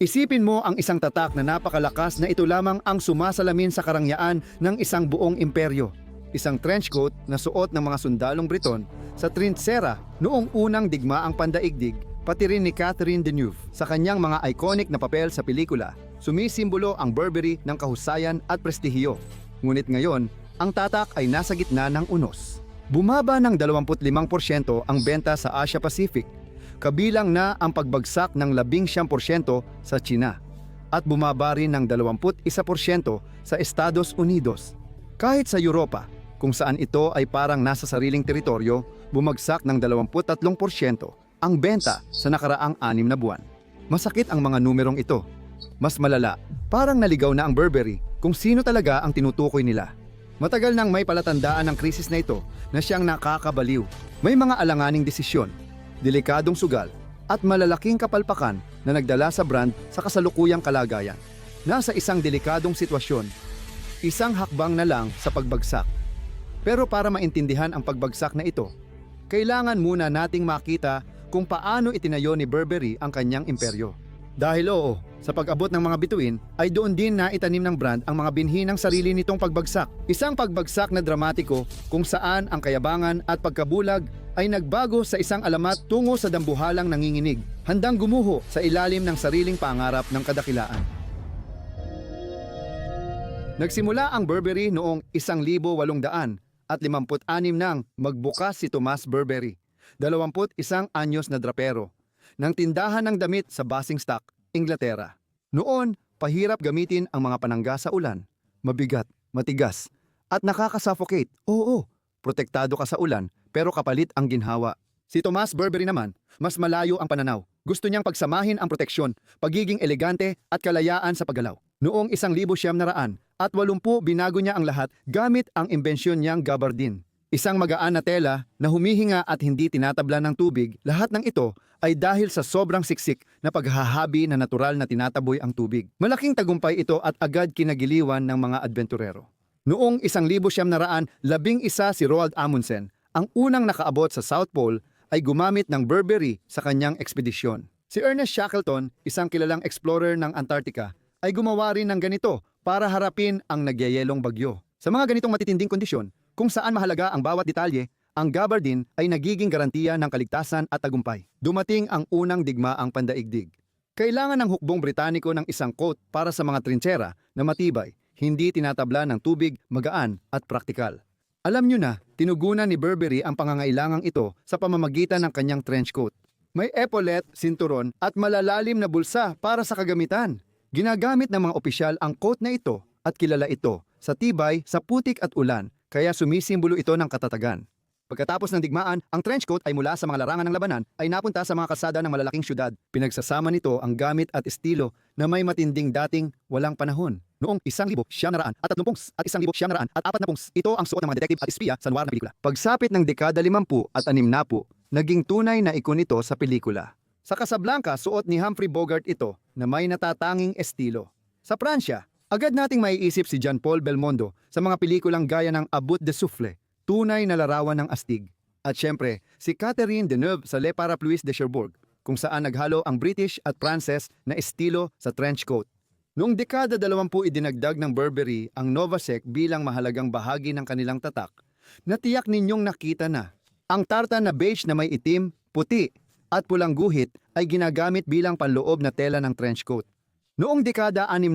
Isipin mo ang isang tatak na napakalakas na ito lamang ang sumasalamin sa karangyaan ng isang buong imperyo. Isang trench coat na suot ng mga sundalong Briton sa Trinchera noong unang digmaang pandaigdig, pati rin ni Catherine Deneuve sa kanyang mga iconic na papel sa pelikula. Sumisimbolo ang Burberry ng kahusayan at prestihiyo. Ngunit ngayon, ang tatak ay nasa gitna ng unos. Bumaba ng 25% ang benta sa Asia Pacific kabilang na ang pagbagsak ng 11% sa China at bumaba rin ng 21% sa Estados Unidos. Kahit sa Europa, kung saan ito ay parang nasa sariling teritoryo, bumagsak ng 23% ang benta sa nakaraang anim na buwan. Masakit ang mga numerong ito. Mas malala, parang naligaw na ang Burberry kung sino talaga ang tinutukoy nila. Matagal nang may palatandaan ng krisis na ito na siyang nakakabaliw. May mga alanganing desisyon, delikadong sugal, at malalaking kapalpakan na nagdala sa brand sa kasalukuyang kalagayan. Nasa isang delikadong sitwasyon, isang hakbang na lang sa pagbagsak. Pero para maintindihan ang pagbagsak na ito, kailangan muna nating makita kung paano itinayo ni Burberry ang kanyang imperyo. Dahil oo, sa pag-abot ng mga bituin ay doon din na itanim ng brand ang mga binhi ng sarili nitong pagbagsak. Isang pagbagsak na dramatiko kung saan ang kayabangan at pagkabulag ay nagbago sa isang alamat tungo sa dambuhalang nanginginig, handang gumuho sa ilalim ng sariling pangarap ng kadakilaan. Nagsimula ang Burberry noong 1856 at 56 nang magbukas si Thomas Burberry, 21 anyos na drapero, ng tindahan ng damit sa Basingstoke, Inglaterra. Noon, pahirap gamitin ang mga panangga sa ulan, mabigat, matigas, at nakakasuffocate. Oo, protektado ka sa ulan pero kapalit ang ginhawa. Si Thomas Burberry naman, mas malayo ang pananaw. Gusto niyang pagsamahin ang proteksyon, pagiging elegante at kalayaan sa paggalaw. Noong isang libo siyam na raan at walumpu binago niya ang lahat gamit ang imbensyon niyang gabardine. Isang magaan na tela na humihinga at hindi tinatabla ng tubig, lahat ng ito ay dahil sa sobrang siksik na paghahabi na natural na tinataboy ang tubig. Malaking tagumpay ito at agad kinagiliwan ng mga adventurero. Noong isang libo siyam na raan, labing isa si Roald Amundsen, ang unang nakaabot sa South Pole ay gumamit ng Burberry sa kanyang ekspedisyon. Si Ernest Shackleton, isang kilalang explorer ng Antarctica, ay gumawa rin ng ganito para harapin ang nagyayelong bagyo. Sa mga ganitong matitinding kondisyon, kung saan mahalaga ang bawat detalye, ang gabardine ay nagiging garantiya ng kaligtasan at tagumpay. Dumating ang unang digmaang pandaigdig. Kailangan ng hukbong Britaniko ng isang coat para sa mga trinchera na matibay, hindi tinatabla ng tubig, magaan at praktikal. Alam nyo na, tinugunan ni Burberry ang pangangailangang ito sa pamamagitan ng kanyang trench coat. May epaulet, sinturon at malalalim na bulsa para sa kagamitan. Ginagamit ng mga opisyal ang coat na ito at kilala ito sa tibay, sa putik at ulan, kaya sumisimbolo ito ng katatagan. Pagkatapos ng digmaan, ang trench coat ay mula sa mga larangan ng labanan ay napunta sa mga kalsada ng malalaking syudad. Pinagsasama nito ang gamit at estilo na may matinding dating walang panahon. Noong isang libo siyam na raan at tatlong pungs at isang libo siyam na raan at apat na pungs, ito ang suot ng mga detective at espiya sa noir na pelikula. Pagsapit ng dekada limampu at anim na po, naging tunay na ikon ito sa pelikula. Sa Casablanca, suot ni Humphrey Bogart ito na may natatanging estilo. Sa Pransya, agad nating maiisip si Jean Paul Belmondo sa mga pelikulang gaya ng Abut de Souffle, tunay na larawan ng astig. At syempre, si Catherine Deneuve sa Le Parapluie de Cherbourg, kung saan naghalo ang British at Pranses na estilo sa trench coat. Noong dekada 20 idinagdag ng Burberry ang Novasec bilang mahalagang bahagi ng kanilang tatak, natiyak ninyong nakita na ang tartan na beige na may itim, puti at pulang guhit ay ginagamit bilang panloob na tela ng trench coat. Noong dekada 60,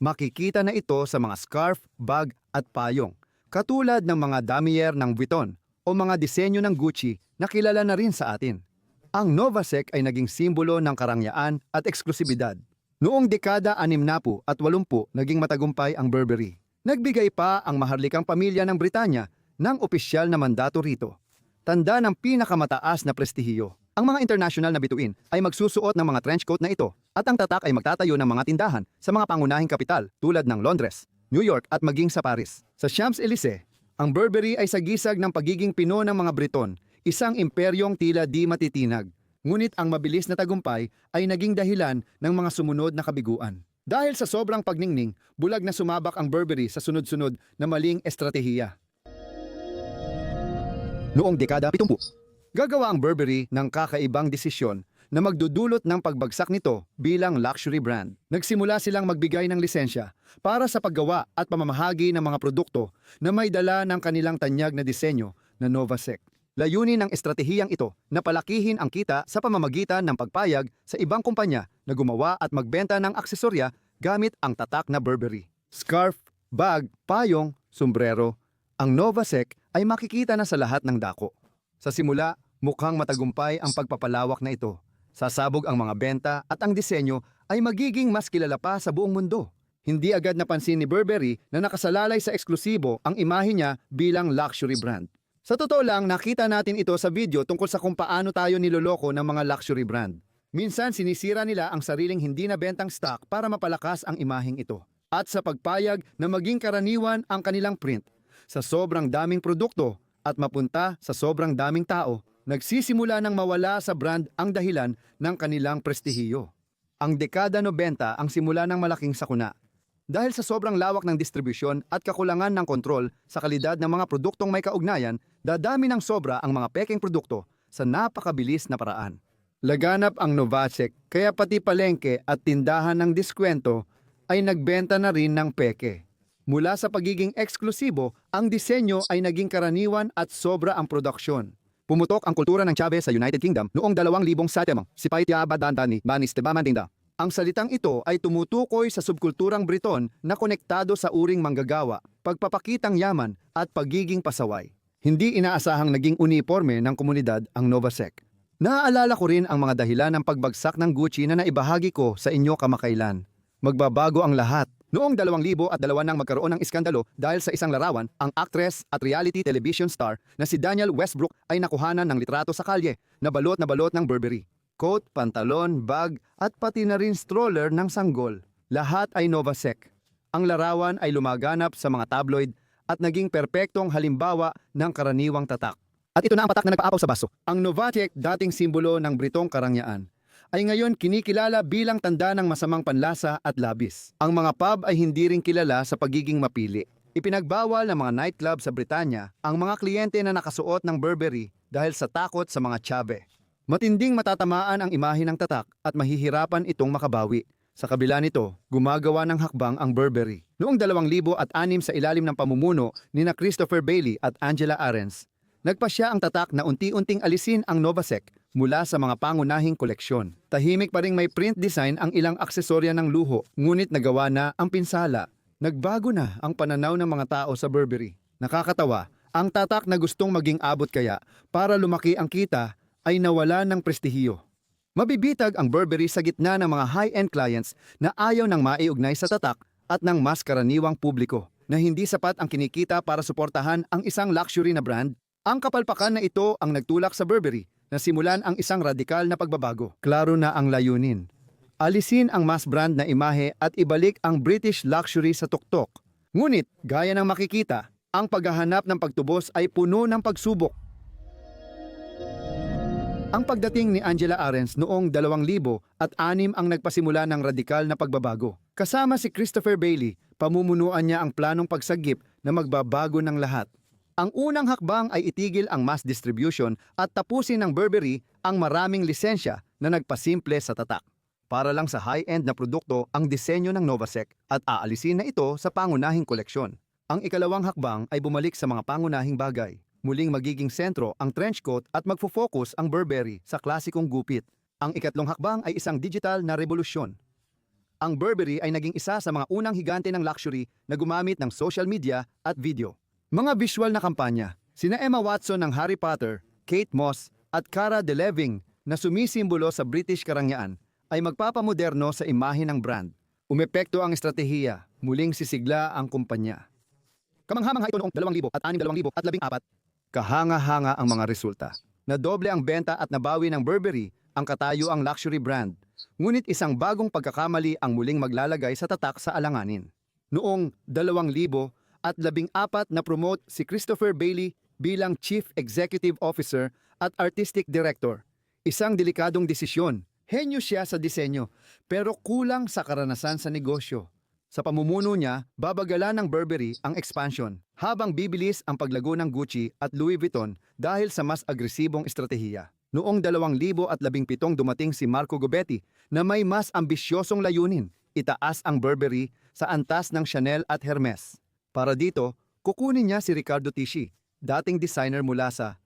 makikita na ito sa mga scarf, bag at payong, katulad ng mga damier ng Vuitton o mga disenyo ng Gucci na kilala na rin sa atin. Ang Novasec ay naging simbolo ng karangyaan at eksklusibidad. Noong dekada 60 at 80, naging matagumpay ang Burberry. Nagbigay pa ang maharlikang pamilya ng Britanya ng opisyal na mandato rito. Tanda ng pinakamataas na prestihiyo. Ang mga international na bituin ay magsusuot ng mga trench coat na ito at ang tatak ay magtatayo ng mga tindahan sa mga pangunahing kapital tulad ng Londres, New York at maging sa Paris. Sa Champs-Élysées, ang Burberry ay sagisag ng pagiging pino ng mga Briton, isang imperyong tila di matitinag. Ngunit ang mabilis na tagumpay ay naging dahilan ng mga sumunod na kabiguan. Dahil sa sobrang pagningning, bulag na sumabak ang Burberry sa sunod-sunod na maling estratehiya. Noong dekada 70, gagawa ang Burberry ng kakaibang desisyon na magdudulot ng pagbagsak nito bilang luxury brand. Nagsimula silang magbigay ng lisensya para sa paggawa at pamamahagi ng mga produkto na may dala ng kanilang tanyag na disenyo na Novasec. Layunin ng estratehiyang ito na palakihin ang kita sa pamamagitan ng pagpayag sa ibang kumpanya na gumawa at magbenta ng aksesorya gamit ang tatak na Burberry. Scarf, bag, payong, sombrero, ang Novasec ay makikita na sa lahat ng dako. Sa simula, mukhang matagumpay ang pagpapalawak na ito. Sasabog ang mga benta at ang disenyo ay magiging mas kilala pa sa buong mundo. Hindi agad napansin ni Burberry na nakasalalay sa eksklusibo ang imahe niya bilang luxury brand. Sa totoo lang, nakita natin ito sa video tungkol sa kung paano tayo niloloko ng mga luxury brand. Minsan sinisira nila ang sariling hindi nabentang stock para mapalakas ang imaheng ito. At sa pagpayag na maging karaniwan ang kanilang print sa sobrang daming produkto at mapunta sa sobrang daming tao, nagsisimula ng mawala sa brand ang dahilan ng kanilang prestihiyo. Ang dekada 90 ang simula ng malaking sakuna. Dahil sa sobrang lawak ng distribusyon at kakulangan ng kontrol sa kalidad ng mga produktong may kaugnayan, dadami ng sobra ang mga peking produkto sa napakabilis na paraan. Laganap ang Novacek kaya pati palengke at tindahan ng diskwento ay nagbenta na rin ng peke. Mula sa pagiging eksklusibo, ang disenyo ay naging karaniwan at sobra ang produksyon. Pumutok ang kultura ng Chavez sa United Kingdom noong 2000 sa temang si Paitia Badantani Manis Tebamandinda. Ang salitang ito ay tumutukoy sa subkulturang Briton na konektado sa uring manggagawa, pagpapakitang yaman at pagiging pasaway. Hindi inaasahang naging uniforme ng komunidad ang Novasec. Naaalala ko rin ang mga dahilan ng pagbagsak ng Gucci na naibahagi ko sa inyo kamakailan. Magbabago ang lahat. Noong 2002 nang magkaroon ng iskandalo dahil sa isang larawan, ang actress at reality television star na si Daniel Westbrook ay nakuhanan ng litrato sa kalye na balot na balot ng Burberry. Coat, pantalon, bag at pati na rin stroller ng sanggol. Lahat ay Novasec. Ang larawan ay lumaganap sa mga tabloid at naging perpektong halimbawa ng karaniwang tatak. At ito na ang patak na nagpaapaw sa baso. Ang Novacek, dating simbolo ng Britong karangyaan, ay ngayon kinikilala bilang tanda ng masamang panlasa at labis. Ang mga pub ay hindi rin kilala sa pagiging mapili. Ipinagbawal ng mga nightclub sa Britanya ang mga kliyente na nakasuot ng Burberry dahil sa takot sa mga tsabe. Matinding matatamaan ang imahe ng tatak at mahihirapan itong makabawi. Sa kabila nito, gumagawa ng hakbang ang Burberry. Noong 2006 sa ilalim ng pamumuno ni na Christopher Bailey at Angela Arens, nagpasya ang tatak na unti-unting alisin ang Novasec mula sa mga pangunahing koleksyon. Tahimik pa ring may print design ang ilang aksesorya ng luho, ngunit nagawa na ang pinsala. Nagbago na ang pananaw ng mga tao sa Burberry. Nakakatawa, ang tatak na gustong maging abot kaya para lumaki ang kita ay nawala ng prestihiyo. Mabibitag ang Burberry sa gitna ng mga high-end clients na ayaw ng maiugnay sa tatak at ng mas karaniwang publiko na hindi sapat ang kinikita para suportahan ang isang luxury na brand. Ang kapalpakan na ito ang nagtulak sa Burberry na simulan ang isang radikal na pagbabago. Klaro na ang layunin. Alisin ang mass brand na imahe at ibalik ang British luxury sa tuktok. Ngunit, gaya ng makikita, ang paghahanap ng pagtubos ay puno ng pagsubok ang pagdating ni Angela Arens noong 2000 at anim ang nagpasimula ng radikal na pagbabago. Kasama si Christopher Bailey, pamumunuan niya ang planong pagsagip na magbabago ng lahat. Ang unang hakbang ay itigil ang mass distribution at tapusin ng Burberry ang maraming lisensya na nagpasimple sa tatak. Para lang sa high-end na produkto ang disenyo ng Novasec at aalisin na ito sa pangunahing koleksyon. Ang ikalawang hakbang ay bumalik sa mga pangunahing bagay. Muling magiging sentro ang trench coat at magfo-focus ang Burberry sa klasikong gupit. Ang ikatlong hakbang ay isang digital na revolusyon. Ang Burberry ay naging isa sa mga unang higante ng luxury na gumamit ng social media at video. Mga visual na kampanya, sina Emma Watson ng Harry Potter, Kate Moss at Cara Delevingne na sumisimbolo sa British karangyaan ay magpapamoderno sa imahe ng brand. Umepekto ang estratehiya, muling sisigla ang kumpanya. Kamanghamang ito noong 2000 at 2014 at 14 Kahanga-hanga ang mga resulta. Nadoble ang benta at nabawi ng Burberry ang katayuang luxury brand. Ngunit isang bagong pagkakamali ang muling maglalagay sa tatak sa alanganin. Noong 2000 at 14 na promote si Christopher Bailey bilang Chief Executive Officer at Artistic Director. Isang delikadong desisyon. Henyo siya sa disenyo, pero kulang sa karanasan sa negosyo. Sa pamumuno niya, babagalan ng Burberry ang expansion, habang bibilis ang paglago ng Gucci at Louis Vuitton dahil sa mas agresibong estratehiya. Noong 2017 dumating si Marco Gobetti na may mas ambisyosong layunin, itaas ang Burberry sa antas ng Chanel at Hermes. Para dito, kukunin niya si Ricardo Tisci, dating designer mula sa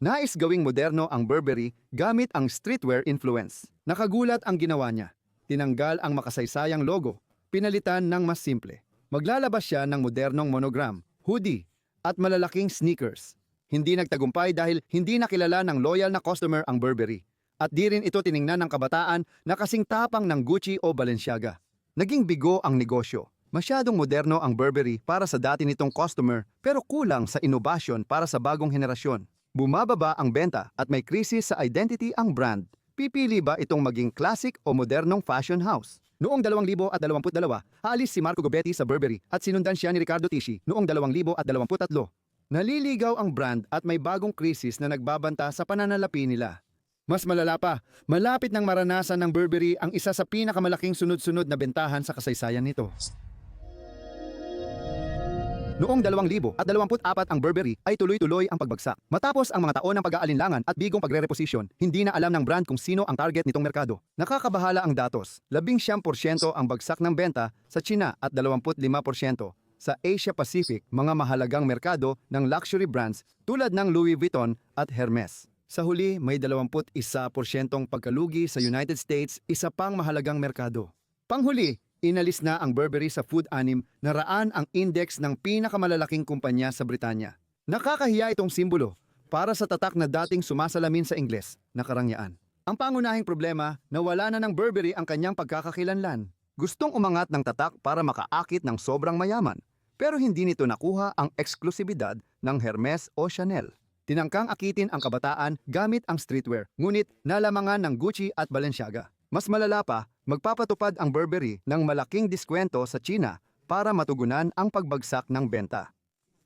Nais gawing moderno ang Burberry gamit ang streetwear influence. Nakagulat ang ginawa niya. Tinanggal ang makasaysayang logo, pinalitan ng mas simple. Maglalabas siya ng modernong monogram, hoodie, at malalaking sneakers. Hindi nagtagumpay dahil hindi nakilala ng loyal na customer ang Burberry. At di rin ito tiningnan ng kabataan na kasing tapang ng Gucci o Balenciaga. Naging bigo ang negosyo. Masyadong moderno ang Burberry para sa dati nitong customer pero kulang sa inobasyon para sa bagong henerasyon. Bumababa ang benta at may krisis sa identity ang brand. Pipili ba itong maging classic o modernong fashion house? Noong 2022, aalis si Marco Gobetti sa Burberry at sinundan siya ni Ricardo Tisci noong 2023. Naliligaw ang brand at may bagong krisis na nagbabanta sa pananalapi nila. Mas malala pa, malapit nang maranasan ng Burberry ang isa sa pinakamalaking sunod-sunod na bentahan sa kasaysayan nito. Noong 2024 ang Burberry ay tuloy-tuloy ang pagbagsak. Matapos ang mga taon ng pag-aalinlangan at bigong pagre-reposition, hindi na alam ng brand kung sino ang target nitong merkado. Nakakabahala ang datos. 19% ang bagsak ng benta sa China at 25% sa Asia Pacific, mga mahalagang merkado ng luxury brands tulad ng Louis Vuitton at Hermes. Sa huli, may 21% pagkalugi sa United States, isa pang mahalagang merkado. Panghuli, inalis na ang Burberry sa food anim na raan ang index ng pinakamalalaking kumpanya sa Britanya. Nakakahiya itong simbolo para sa tatak na dating sumasalamin sa Ingles na karangyaan. Ang pangunahing problema, nawala na ng Burberry ang kanyang pagkakakilanlan. Gustong umangat ng tatak para makaakit ng sobrang mayaman, pero hindi nito nakuha ang eksklusibidad ng Hermes o Chanel. Tinangkang akitin ang kabataan gamit ang streetwear, ngunit nalamangan ng Gucci at Balenciaga. Mas malala pa, magpapatupad ang Burberry ng malaking diskwento sa China para matugunan ang pagbagsak ng benta.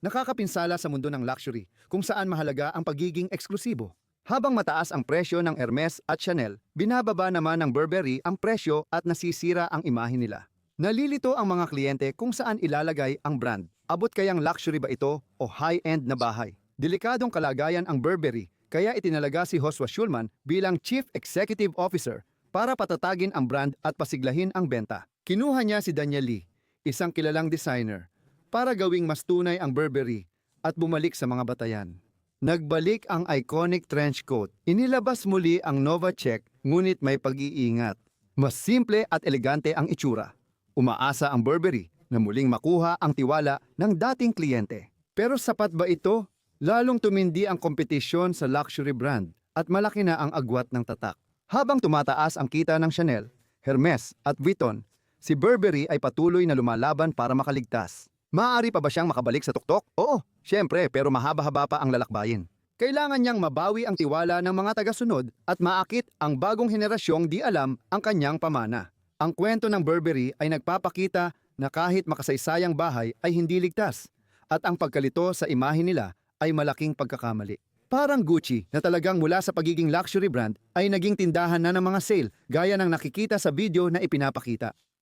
Nakakapinsala sa mundo ng luxury kung saan mahalaga ang pagiging eksklusibo. Habang mataas ang presyo ng Hermes at Chanel, binababa naman ng Burberry ang presyo at nasisira ang imahe nila. Nalilito ang mga kliyente kung saan ilalagay ang brand. Abot kayang luxury ba ito o high-end na bahay? Delikadong kalagayan ang Burberry kaya itinalaga si Joshua Schulman bilang Chief Executive Officer para patatagin ang brand at pasiglahin ang benta. Kinuha niya si Daniel Lee, isang kilalang designer, para gawing mas tunay ang Burberry at bumalik sa mga batayan. Nagbalik ang iconic trench coat. Inilabas muli ang Nova Check ngunit may pag-iingat. Mas simple at elegante ang itsura. Umaasa ang Burberry na muling makuha ang tiwala ng dating kliyente. Pero sapat ba ito? Lalong tumindi ang kompetisyon sa luxury brand at malaki na ang agwat ng tatak. Habang tumataas ang kita ng Chanel, Hermes at Vuitton, si Burberry ay patuloy na lumalaban para makaligtas. Maaari pa ba siyang makabalik sa tuktok? Oo, syempre pero mahaba-haba pa ang lalakbayin. Kailangan niyang mabawi ang tiwala ng mga tagasunod at maakit ang bagong henerasyong di alam ang kanyang pamana. Ang kwento ng Burberry ay nagpapakita na kahit makasaysayang bahay ay hindi ligtas at ang pagkalito sa imahe nila ay malaking pagkakamali. Parang Gucci na talagang mula sa pagiging luxury brand ay naging tindahan na ng mga sale gaya ng nakikita sa video na ipinapakita.